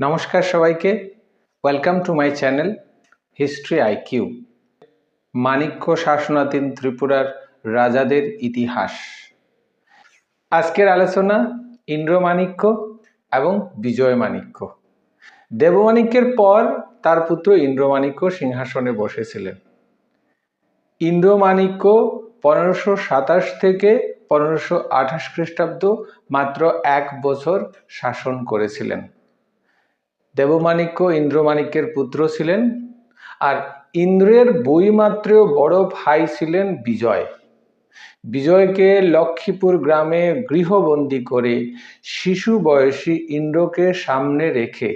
নমস্কার সবাইকে। Welcome to my channel history IQ Manikya শাসনাধীন ত্রিপুরার রাজাদের ইতিহাস। আজকের আলোচনা ইন্দ্রমাণিক্য এবং বিজয় মাণিক্য। দেবমাণিক্যের পর তার পুত্র ইন্দ্রমাণিক্য সিংহাসনে বসেছিলেন। ইন্দ্রমাণিক্য পনেরোশো সাতাশ থেকে পনেরোশো আঠাশ খ্রিস্টাব্দ মাত্র এক বছর শাসন করেছিলেন। দেবমাণিক্য ইন্দ্রমাণিক্যের পুত্র ছিলেন আর ইন্দ্রের বইমাত্রেও বড় ভাই ছিলেন বিজয়। বিজয়কে লক্ষ্মীপুর গ্রামে গৃহবন্দী করে শিশু বয়সী ইন্দ্রকে সামনে রেখে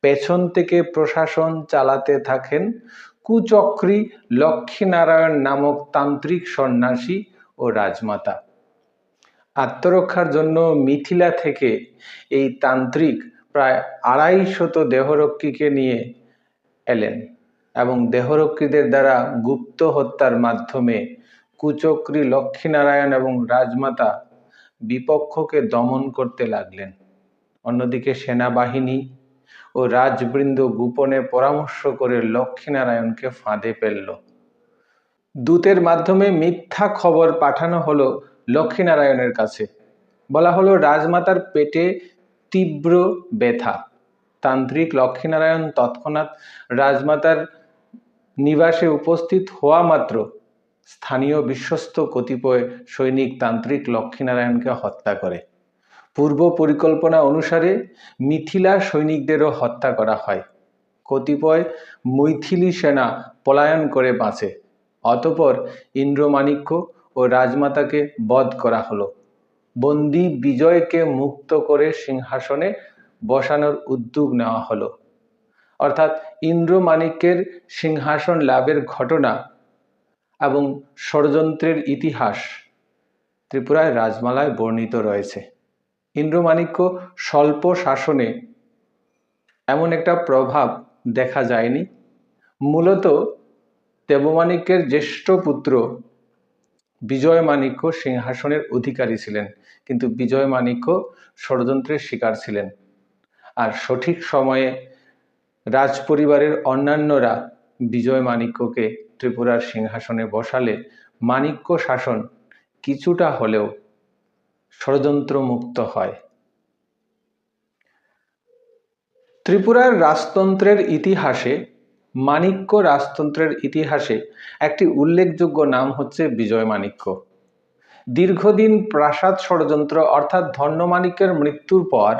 পেছন থেকে প্রশাসন চালাতে থাকেন কুচক্রী লক্ষ্মীনারায়ণ নামক তান্ত্রিক সন্ন্যাসী ও রাজমাতা। আত্মরক্ষার জন্য মিথিলা থেকে এই তান্ত্রিক প্রায় আড়াইশত দেহরক্ষীকে নিয়ে এলেন এবং দেহরক্ষীদের দ্বারা গুপ্ত হত্যার মাধ্যমে কুচক্রী লক্ষ্মীনারায়ণ এবং রাজমাতা বিপক্ষকে দমন করতে লাগলেন। অন্যদিকে সেনাবাহিনী ও রাজবৃন্দ গোপনে পরামর্শ করে লক্ষ্মীনারায়ণকে ফাঁদে ফেলল। দূতের মাধ্যমে মিথ্যা খবর পাঠানো হলো লক্ষ্মীনারায়ণের কাছে। বলা হলো, রাজমাতার পেটে তীব্র ব্যথা। তান্ত্রিক লক্ষ্মীনারায়ণ তৎক্ষণাৎ রাজমাতার নিবাসে উপস্থিত হওয়া মাত্র স্থানীয় বিশ্বস্ত কতিপয় সৈনিক তান্ত্রিক লক্ষ্মীনারায়ণকে হত্যা করে। পূর্ব পরিকল্পনা অনুসারে মিথিলা সৈনিকদেরও হত্যা করা হয়। কতিপয় মৈথিলি সেনা পলায়ন করে বাঁচে। অতপর ইন্দ্রমাণিক্য ও রাজমাতাকে বধ করা হলো। বন্দি বিজয়কে মুক্ত করে সিংহাসনে বসানোর উদ্যোগ নেওয়া হলো। অর্থাৎ ইন্দ্রমাণিক্যের সিংহাসন লাভের ঘটনা এবং ষড়যন্ত্রের ইতিহাস ত্রিপুরায় রাজমালায় বর্ণিত রয়েছে। ইন্দ্রমাণিক্য স্বল্প শাসনে এমন একটা প্রভাব দেখা যায়নি। মূলত দেবমাণিক্যের জ্যেষ্ঠ পুত্র বিজয় মাণিক্য সিংহাসনের অধিকারী ছিলেন, কিন্তু বিজয় মাণিক্য ষড়যন্ত্রের শিকার ছিলেন। আর সঠিক সময়ে রাজপরিবারের অন্যান্যরা বিজয় মাণিক্যকে ত্রিপুরার সিংহাসনে বসালে মাণিক্য শাসন কিছুটা হলেও ষড়যন্ত্রমুক্ত হয়। ত্রিপুরার রাজতন্ত্রের ইতিহাসে মাণিক্য রাজতন্ত্রের ইতিহাসে একটি উল্লেখযোগ্য নাম হচ্ছে বিজয় মাণিক্য। দীর্ঘদিন প্রাসাদ ষড়যন্ত্র অর্থাৎ ধন্যমাণিক্যের মৃত্যুর পর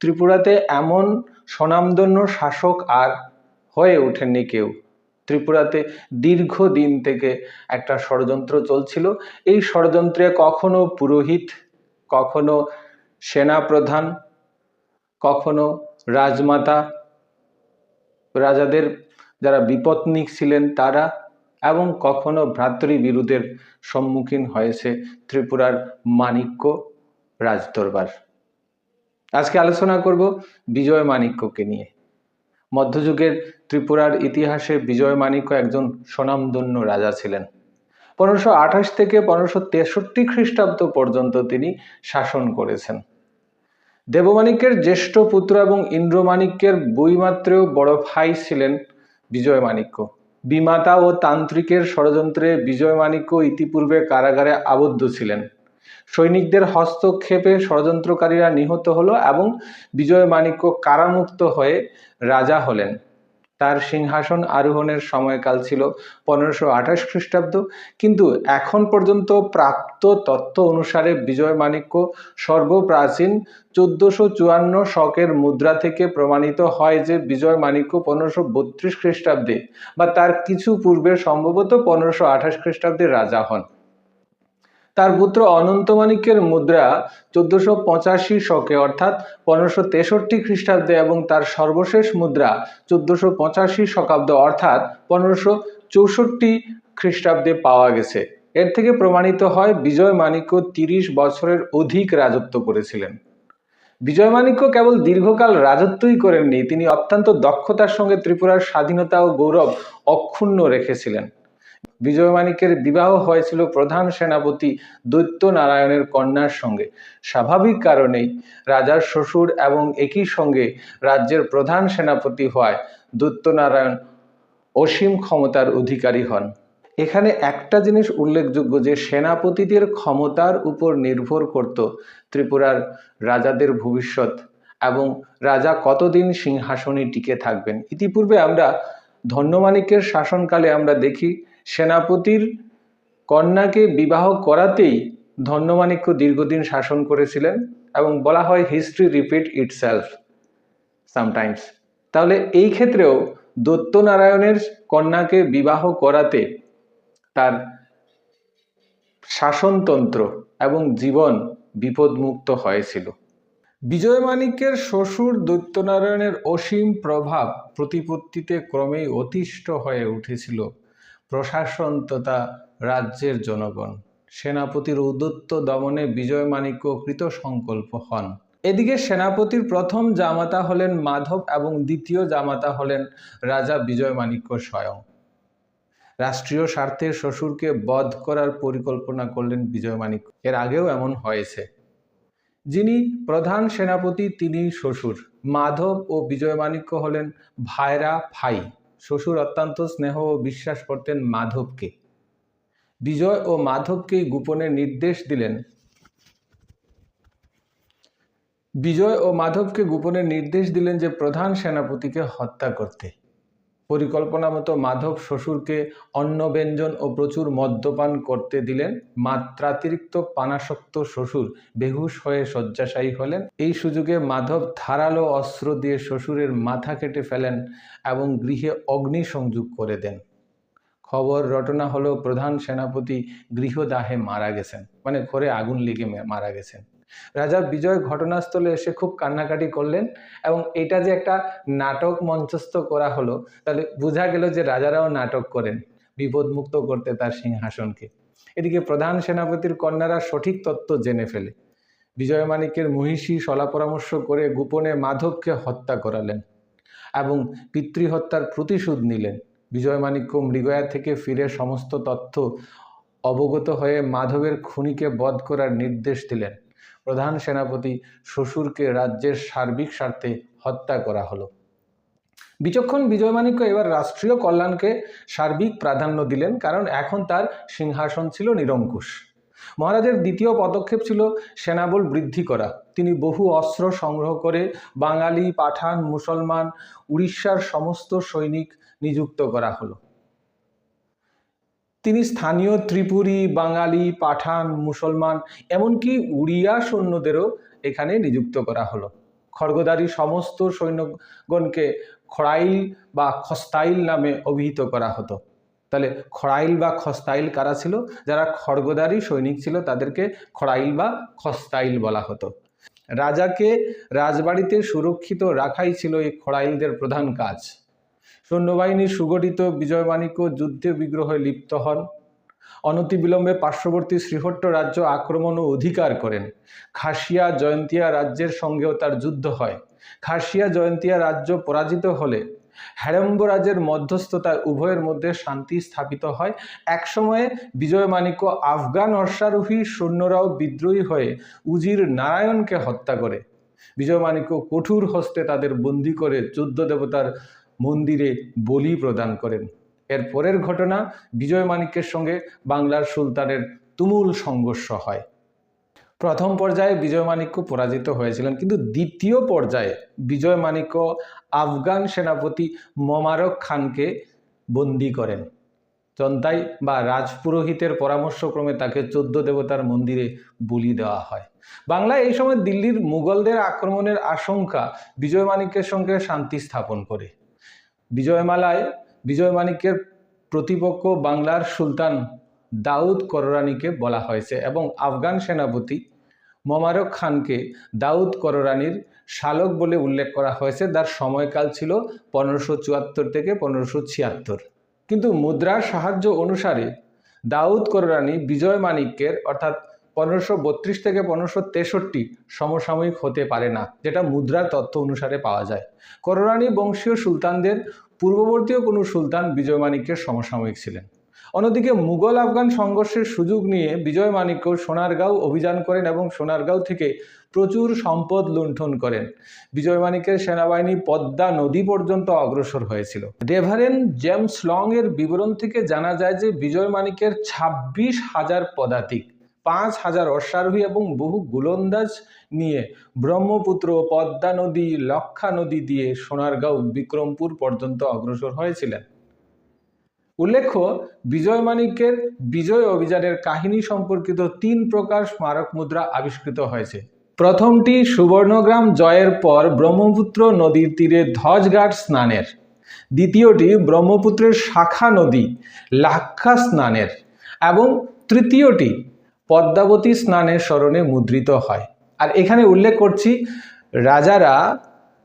ত্রিপুরাতে এমন স্বনামধন্য শাসক আর হয়ে ওঠেননি কেউ। ত্রিপুরাতে দীর্ঘদিন থেকে একটা ষড়যন্ত্র চলছিল। এই ষড়যন্ত্রে কখনো পুরোহিত, কখনো সেনাপ্রধান, কখনো রাজমাতা, রাজাদের যারা বিপত্নিক ছিলেন তারা এবং কখনো ভ্রাতৃবিরোধের সম্মুখীন হয়েছে ত্রিপুরার মাণিক্য রাজদরবার। আজকে আলোচনা করব বিজয় মাণিক্যকে নিয়ে। মধ্যযুগের ত্রিপুরার ইতিহাসে বিজয় মাণিক্য একজন স্বনামধন্য রাজা ছিলেন। পনেরোশো আঠাশ থেকে পনেরোশো তেষট্টি খ্রিস্টাব্দ পর্যন্ত তিনি শাসন করেছেন। দেবমাণিক্যের জ্যেষ্ঠ পুত্র এবং ইন্দ্রমাণিক্যের বইমাত্রেও বড় ভাই ছিলেন বিজয় মাণিক্য। বিমাতা ও তান্ত্রিকের ষড়যন্ত্রে বিজয় মাণিক্য ইতিপূর্বে কারাগারে আবদ্ধ ছিলেন। সৈনিকদের হস্তক্ষেপে ষড়যন্ত্রকারীরা নিহত হলো এবং বিজয় মাণিক্য কারামুক্ত হয়ে রাজা হলেন। তার সিংহাসন আরোহণের সময়কাল ছিল পনেরোশো আঠাশ খ্রিস্টাব্দ। কিন্তু এখন পর্যন্ত প্রাপ্ত তথ্য অনুসারে বিজয় মাণিক্য সর্বপ্রাচীন চোদ্দশো চুয়ান্ন শকের মুদ্রা থেকে প্রমাণিত হয় যে বিজয় মাণিক্য পনেরোশো বত্রিশ খ্রিস্টাব্দে বা তার কিছু পূর্বে সম্ভবত পনেরোশো আঠাশ খ্রিস্টাব্দে রাজা হন। তার পুত্র অনন্ত মাণিক্যের মুদ্রা চোদ্দশো পঁচাশি শকে, অর্থাৎ পনেরোশো তেষট্টি খ্রিস্টাব্দে, এবং তার সর্বশেষ মুদ্রা চোদ্দশো পঁচাশি শকাব্দ, অর্থাৎ পনেরোশো চৌষট্টি খ্রিস্টাব্দে পাওয়া গেছে। এর থেকে প্রমাণিত হয় বিজয় মাণিক্য তিরিশ বছরের অধিক রাজত্ব করেছিলেন। বিজয় মাণিক্য কেবল দীর্ঘকাল রাজত্বই করেননি, তিনি অত্যন্ত দক্ষতার সঙ্গে ত্রিপুরার স্বাধীনতা ও গৌরব অক্ষুণ্ণ রেখেছিলেন। বিজয় মানিক্যের বিবাহ হয়েছিল প্রধান সেনাপতি দৈত্য নারায়ণের কন্যার সঙ্গে। স্বাভাবিক কারণেই রাজার শ্বশুর এবং একই সঙ্গে রাজ্যের প্রধান সেনাপতি হওয়ায় দৈত্য নারায়ণ অসীম ক্ষমতার অধিকারী হন। এখানে একটা জিনিস উল্লেখযোগ্য যে, সেনাপতিদের ক্ষমতার উপর নির্ভর করত ত্রিপুরার রাজাদের ভবিষ্যৎ এবং রাজা কতদিন সিংহাসনে টিকে থাকবেন। ইতিপূর্বে আমরা ধন্যমাণিক্যের শাসনকালে আমরা দেখি সেনাপতির কন্যাকে বিবাহ করাতেই ধন্যমাণিক্য দীর্ঘদিন শাসন করেছিলেন এবং বলা হয় হিস্ট্রি রিপিট ইটসেলফ সামটাইমস তাহলে এই ক্ষেত্রেও দত্তনারায়ণের কন্যাকে বিবাহ করাতে তার শাসনতন্ত্র এবং জীবন বিপদমুক্ত হয়েছিল। বিজয় মানিক্যের শ্বশুর দৈত্যনারায়ণের অসীম প্রভাব প্রতিপত্তিতে ক্রমেই অতিষ্ঠ হয়ে উঠেছিল। প্রশাসন তথা রাজ্যের জনগণ। সেনাপতির উদত্ত দমনে বিজয় মানিক্য কৃত সংকল্প হন। এদিকে সেনাপতির প্রথম জামাতা হলেন মাধব এবং দ্বিতীয় জামাতা হলেন রাজা বিজয় মানিক্য স্বয়ং। রাষ্ট্রীয় স্বার্থে শ্বশুরকে বধ করার পরিকল্পনা করলেন বিজয় মানিক্য এর আগেও এমন হয়েছে। যিনি প্রধান সেনাপতি তিনি শ্বশুর। মাধব ও বিজয় মানিক্য হলেন ভাইরা ভাই। শ্বশুর অত্যন্ত স্নেহ ও বিশ্বাস করতেন মাধবকে। বিজয় ও মাধবকে গোপনে নির্দেশ দিলেন। বিজয় ও মাধবকে গোপনে নির্দেশ দিলেন যে প্রধান সেনাপতিকে হত্যা করতে। পরিকল্পনা মতো মাধব শ্বশুরকে অন্ন ব্যঞ্জন ও প্রচুর মদ্যপান করতে দিলেন মাত্রাতিরিক্ত পানাসক্ত শ্বশুর। বেহুশ হয়ে শয্যাশায়ী হলেন। এই সুযোগে মাধব ধারালো অস্ত্র দিয়ে শ্বশুরের মাথা কেটে ফেলেন এবং গৃহে অগ্নি সংযোগ করে দেন। খবর রটনা হলো প্রধান সেনাপতি গৃহদাহে মারা গেছেন। মানে ঘরে আগুন লেগে মারা গেছেন। রাজা বিজয় ঘটনাস্থলে এসে খুব কান্নাকাটি করলেন এবং এটা যে একটা নাটক মঞ্চস্থ করা হলো, তাহলে বোঝা গেল যে রাজারাও নাটক করেন, বিপদমুক্ত করতে তার সিংহাসনকে। এদিকে প্রধান সেনাপতির কন্যারা সঠিক তত্ত্ব জেনে ফেলে। বিজয় মানিকের মহিষী সলা পরামর্শ করে গোপনে মাধবকে হত্যা করালেন এবং পিতৃহত্যার প্রতিশোধ নিলেন। বিজয় মানিক্য মৃগয়া থেকে ফিরে সমস্ত তথ্য অবগত হয়ে মাধবের খুনিকে বধ করার নির্দেশ দিলেন। প্রধান সেনাপতি শ্বশুরকে রাজ্যের সার্বিক স্বার্থে হত্যা করা হলো। বিচক্ষণ বিজয়মাণিক্য এবার রাষ্ট্রীয় কল্যাণকে সার্বিক প্রাধান্য দিলেন, কারণ এখন তার সিংহাসন ছিল নিরঙ্কুশ। মহারাজের দ্বিতীয় পদক্ষেপ ছিল সেনাবল বৃদ্ধি করা। তিনি বহু অস্ত্র সংগ্রহ করে বাঙালি, পাঠান, মুসলমান, উড়িষ্যার সমস্ত সৈনিক নিযুক্ত করা হলো। তিনি স্থানীয় ত্রিপুরী, বাঙালি, পাঠান, মুসলমান, এমনকি উড়িয়া সৈন্যদেরও এখানে নিযুক্ত করা হলো। খড়গদারি সমস্ত সৈন্যগণকে খড়াইল বা খস্তাইল নামে অভিহিত করা হতো। তাহলে খড়াইল বা খস্তাইল কারা ছিল? যারা খড়গদারি সৈনিক ছিল, তাদেরকে খড়াইল বা খস্তাইল বলা হতো। রাজাকে রাজবাড়িতে সুরক্ষিত রাখাই ছিল এই খড়াইলদের প্রধান কাজ। সৈন্যবাহিনী সুগঠিত বিজয়মাণিক্য যুদ্ধে বিগ্রহে লিপ্ত হন। অনতিবিলম্বে পার্শ্ববর্তী শ্রীহট্ট রাজ্য আক্রমণ ও অধিকার করেন। খাসিয়া জয়ন্তিয়া রাজ্যের সঙ্গেও তার যুদ্ধ হয়। খাসিয়া জয়ন্তিয়া রাজ্য পরাজিত হলে হ্যারম্বরাজের মধ্যস্থতায় উভয়ের মধ্যে শান্তি স্থাপিত হয়। একসময়ে বিজয় মানিক্য আফগান অশ্বারোহী সৈন্যরাও বিদ্রোহী হয়ে উজির নারায়ণকে হত্যা করে। বিজয় মানিক্য কঠোর হস্তে তাদের বন্দি করে যুদ্ধ দেবতার মন্দিরে বলি প্রদান করেন। এর পরের ঘটনা, বিজয় মানিক্যের সঙ্গে বাংলার সুলতানের তুমুল সংঘর্ষ হয়। প্রথম পর্যায়ে বিজয় মানিক্য পরাজিত হয়েছিলেন, কিন্তু দ্বিতীয় পর্যায়ে বিজয় মানিক্য আফগান সেনাপতি মমারক খানকে বন্দি করেন। জন্তাই বা রাজপুরোহিতের পরামর্শক্রমে তাকে চোদ্দ দেবতার মন্দিরে বলি দেওয়া হয়। বাংলায় এই সময় দিল্লির মুঘলদের আক্রমণের আশঙ্কা বিজয় মানিক্যের সঙ্গে শান্তি স্থাপন করে। বিজয়মালায় বিজয় মানিক্যের প্রতিপক্ষ বাংলার সুলতান দাউদ কররানিকে বলা হয়েছে এবং আফগান সেনাপতি মোমারক খানকে দাউদ কররানির শালক বলে উল্লেখ করা হয়েছে। তার সময়কাল ছিল পনেরোশো চুয়াত্তর থেকে পনেরোশো ছিয়াত্তর। কিন্তু মুদ্রার সাহায্য অনুসারে দাউদ কররানি বিজয় মানিক্যের অর্থাৎ পনেরোশো বত্রিশ থেকে পনেরোশো তেষট্টি সমসাময়িক হতে পারে না, যেটা মুদ্রার তথ্য অনুসারে পাওয়া যায়। কররানি বংশীয় সুলতানদের পূর্ববর্তীয় কোনো সুলতান বিজয় সমসাময়িক ছিলেন। অন্যদিকে মুঘল আফগান সংঘর্ষের সুযোগ নিয়ে বিজয় মাণিক্য সোনারগাঁও অভিযান করেন এবং সোনারগাঁও থেকে প্রচুর সম্পদ লুণ্ঠন করেন। বিজয় মাণিক্যের সেনাবাহিনী পদ্মা নদী পর্যন্ত অগ্রসর হয়েছিল। রেভারেন জেমস লং এর বিবরণ থেকে জানা যায় যে বিজয় মাণিক্যের ছাব্বিশ হাজার পদাতিক পাঁচ হাজার অশ্বারোহী এবং বহু গোলন্দাজ নিয়ে ব্রহ্মপুত্র পদ্মা নদী, লক্ষা নদী দিয়ে সোনারগাঁও, বিক্রমপুর পর্যন্ত অগ্রসর হয়েছিলেন। উল্লেখ্য, বিজয় বিজয় অভিযানের কাহিনী সম্পর্কিত তিন প্রকার স্মারক মুদ্রা আবিষ্কৃত হয়েছে। প্রথমটি সুবর্ণগ্রাম জয়ের পর ব্রহ্মপুত্র নদীর তীরে ধ্বজঘাট স্নানের। দ্বিতীয়টি ব্রহ্মপুত্রের শাখা নদী, লাক্ষা স্নানের। এবং তৃতীয়টি পদ্মাবতী স্নানের স্মরণে মুদ্রিত হয়। আর এখানে উল্লেখ করছি, রাজারা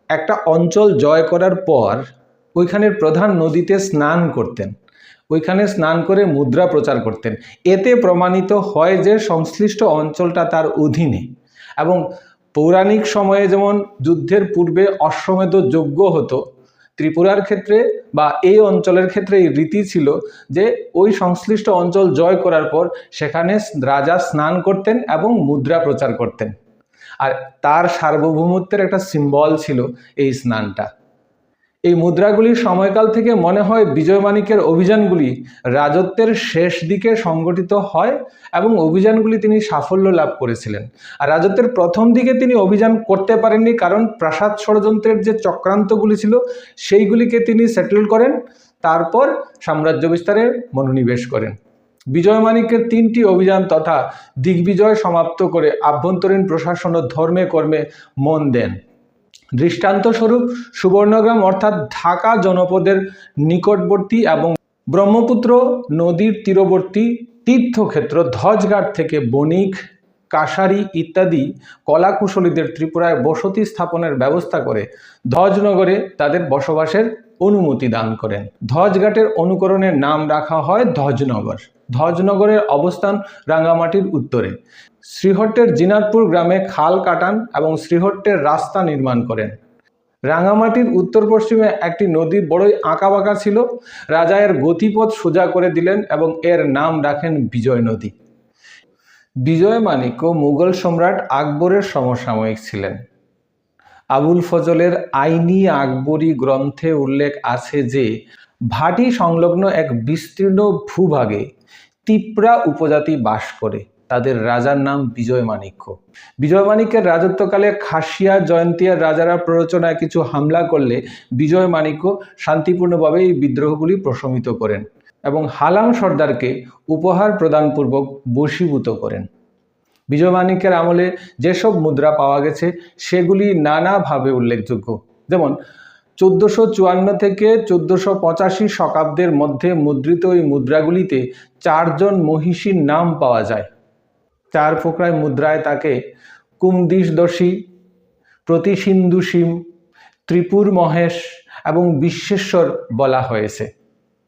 একটা অঞ্চল জয় করার পর ওইখানের প্রধান নদীতে স্নান করতেন। ওইখানে স্নান করে মুদ্রা প্রচার করতেন। এতে প্রমাণিত হয় যে সংশ্লিষ্ট অঞ্চলটা তার অধীনে এবং পৌরাণিক সময়ে যেমন যুদ্ধের পূর্বে অশ্বমেধ যজ্ঞ হতো ত্রিপুরার ক্ষেত্রে বা এই অঞ্চলের ক্ষেত্রে এই রীতি ছিল যে ওই সংশ্লিষ্ট অঞ্চল জয় করার পর সেখানে রাজা স্নান করতেন এবং মুদ্রা প্রচার করতেন। আর তার সার্বভৌমত্বের একটা সিম্বল ছিল এই স্নানটা। এই মুদ্রাগুলির সময়কাল থেকে মনে হয় বিজয় মানিকের অভিযানগুলি রাজত্বের শেষ দিকে সংগঠিত হয় এবং অভিযানগুলি তিনি সাফল্য লাভ করেছিলেন। আর রাজত্বের প্রথম দিকে তিনি অভিযান করতে পারেননি কারণ প্রাসাদ ষড়যন্ত্রের যে চক্রান্তগুলি ছিল, সেইগুলিকে তিনি সেটেল করেন, তারপর সাম্রাজ্য বিস্তারে মনোনিবেশ করেন। বিজয় তিনটি অভিযান তথা দিগ্বিজয় সমাপ্ত করে আভ্যন্তরীণ প্রশাসন ও ধর্মে কর্মে মন দেন। দৃষ্টান্তস্বরূপ সুবর্ণগ্রাম অর্থাৎ ঢাকা জনপদের নিকটবর্তী এবং ব্রহ্মপুত্র নদীর তীরবর্তী তীর্থক্ষেত্র ধ্বজঘাট থেকে বণিক, কাশারি ইত্যাদি কলাকুশলীদের ত্রিপুরায় বসতি স্থাপনের ব্যবস্থা করে ধ্বজনগরে তাদের বসবাসের অনুমতি দান করেন। ধ্বজঘাটের অনুকরণের নাম রাখা হয় ধ্বজনগর ধ্বজনগরের অবস্থান রাঙ্গামাটির উত্তরে। শ্রীহট্টের জিনাতপুর গ্রামে খাল কাটান এবং শ্রীহট্টের রাস্তা নির্মাণ করেন। রাঙামাটির উত্তর পশ্চিমে একটি নদী বড়ই আঁকাবাঁকা ছিল। রাজা এর গতিপথ সোজা করে দিলেন এবং এর নাম রাখেন বিজয় নদী। বিজয় মানিক্য মুঘল সম্রাট আকবরের সমসাময়িক ছিলেন। আবুল ফজলের আইনি আকবরী গ্রন্থে উল্লেখ আছে যে, ভাটি সংলগ্ন এক বিস্তীর্ণ ভূভাগে তিপ্রা উপজাতি বাস করে। তাদের রাজার নাম বিজয় মাণিক্য। বিজয় রাজত্বকালে খাসিয়া জয়ন্তিয়ার রাজারা প্ররোচনায় কিছু হামলা করলে বিজয় মাণিক্য শান্তিপূর্ণভাবে এই বিদ্রোহগুলি প্রশমিত করেন এবং হালাম সর্দারকে উপহার প্রদানপূর্বক বশীভূত করেন। বিজয় মাণিক্যের আমলে যেসব মুদ্রা পাওয়া গেছে, সেগুলি নানাভাবে উল্লেখযোগ্য। যেমন চোদ্দোশো চুয়ান্ন থেকে চোদ্দোশো পঁচাশি শকাব্দের মধ্যে মুদ্রিত ওই মুদ্রাগুলিতে চারজন মহিষীর নাম পাওয়া যায়। চার ফোকরায় মুদ্রায় তাকে কুমদিশদশী প্রতিসিন্ধুসীম ত্রিপুর মহেশ এবং বিশ্বেশ্বর বলা হয়েছে।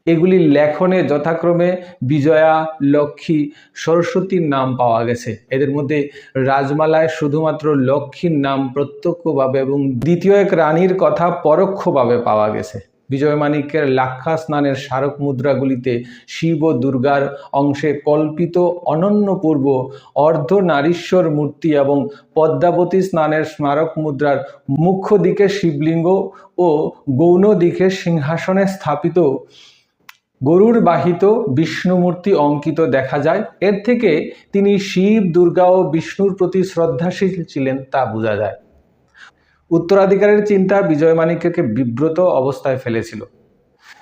এগুলির লেখনে যথাক্রমে বিজয়া, লক্ষ্মী, সরস্বতীর নাম পাওয়া গেছে। এদের মধ্যে রাজমালায় শুধুমাত্র লক্ষ্মীর নাম প্রত্যক্ষভাবে এবং দ্বিতীয় এক রানীর কথা পরোক্ষভাবে পাওয়া গেছে। বিজয় মাণিক্যের লাক্ষা স্নানের স্মারক মুদ্রাগুলিতে শিব ও দুর্গার অংশে কল্পিত অনন্যপূর্ব অর্ধ নারীশ্বর মূর্তি এবং পদ্মাবতী স্নানের স্মারক মুদ্রার মুখ্য দিকে শিবলিঙ্গ ও গৌণ দিকে সিংহাসনে স্থাপিত গরুর বাহিত বিষ্ণুমূর্তি অঙ্কিত দেখা যায়। এর থেকে তিনি শিব, দুর্গা ও বিষ্ণুর প্রতি শ্রদ্ধাশীল ছিলেন তা বোঝা যায়। উত্তরাধিকারের চিন্তা বিজয় মাণিক্যকে বিব্রত অবস্থায় ফেলেছিল।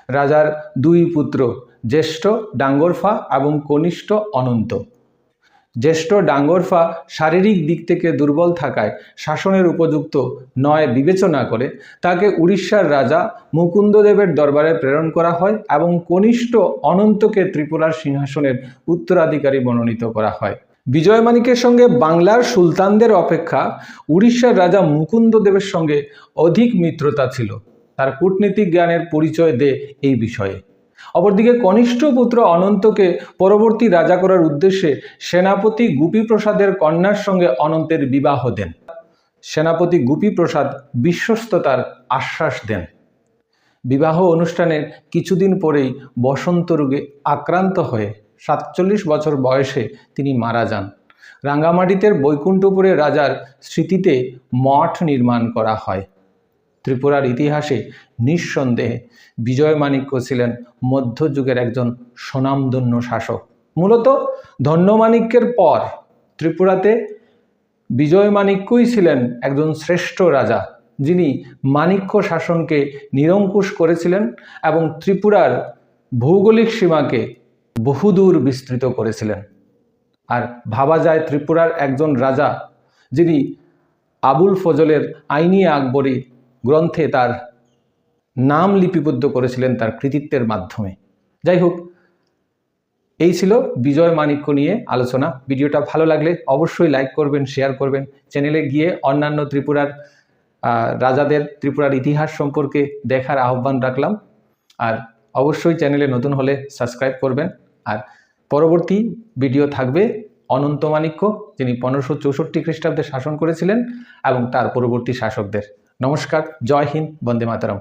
রাজার দুই পুত্র, জ্যেষ্ঠ, ডাঙ্গরফা এবং কনিষ্ঠ অনন্ত। জ্যেষ্ঠ ডাঙ্গরফা শারীরিক দিক থেকে দুর্বল থাকায় শাসনের উপযুক্ত নয় বিবেচনা করে তাকে উড়িষ্যার রাজা মুকুন্দদেবের দরবারে প্রেরণ করা হয় এবং কনিষ্ঠ অনন্তকে ত্রিপুরার সিংহাসনের উত্তরাধিকারী মনোনীত করা হয়। বিজয় মানিকের সঙ্গে বাংলার সুলতানদের অপেক্ষা উড়িষ্যার রাজা মুকুন্দদেবের সঙ্গে অধিক মিত্রতা ছিল। তার কূটনীতিক জ্ঞানের পরিচয় দে এই বিষয়ে। অপরদিকে কনিষ্ঠ পুত্র অনন্তকে পরবর্তী রাজা করার উদ্দেশ্যে সেনাপতি গুপিপ্রসাদের কন্যার সঙ্গে অনন্তের বিবাহ দেন। সেনাপতি গুপিপ্রসাদ বিশ্বস্ততার আশ্বাস দেন। বিবাহ অনুষ্ঠানের কিছুদিন পরেই বসন্ত রোগে আক্রান্ত হয়ে সাতচল্লিশ বছর বয়সে তিনি মারা যান। রাঙ্গামাটিতে বৈকুণ্ঠপুরে রাজার স্মৃতিতে মঠ নির্মাণ করা হয়। ত্রিপুরার ইতিহাসে নিঃসন্দেহে বিজয়মাণিক্য ছিলেন মধ্যযুগের একজন স্বনামধন্য শাসক। মূলত ধন্যমাণিক্যের পর ত্রিপুরাতে বিজয়মাণিক্যই ছিলেন একজন শ্রেষ্ঠ রাজা, যিনি মাণিক্য শাসনকে নিরঙ্কুশ করেছিলেন এবং ত্রিপুরার ভৌগোলিক সীমাকে বহুদূর বিস্তৃত করেছিলেন। আর ভাবা যায় ত্রিপুরার একজন রাজা, যিনি আবুল ফজলের আইনি আকবরী গ্রন্থে তার নাম লিপিবদ্ধ করেছিলেন তার কৃতিত্বের মাধ্যমে। যাই হোক, এই ছিল বিজয় মাণিক্য নিয়ে আলোচনা। ভিডিওটা ভালো লাগলে অবশ্যই লাইক করবেন, শেয়ার করবেন। চ্যানেলে গিয়ে অন্যান্য ত্রিপুরার রাজাদের ত্রিপুরার ইতিহাস সম্পর্কে দেখার আহ্বান রাখলাম। আর অবশ্যই চ্যানেলে নতুন হলে সাবস্ক্রাইব করবেন। আর পরবর্তী ভিডিও থাকবে অনন্ত মাণিক্য, যিনি পনেরোশো চৌষট্টি খ্রিস্টাব্দে শাসন করেছিলেন এবং তার পরবর্তী শাসকদের। নমস্কার জয় হিন্দ বন্দে মাতারাম।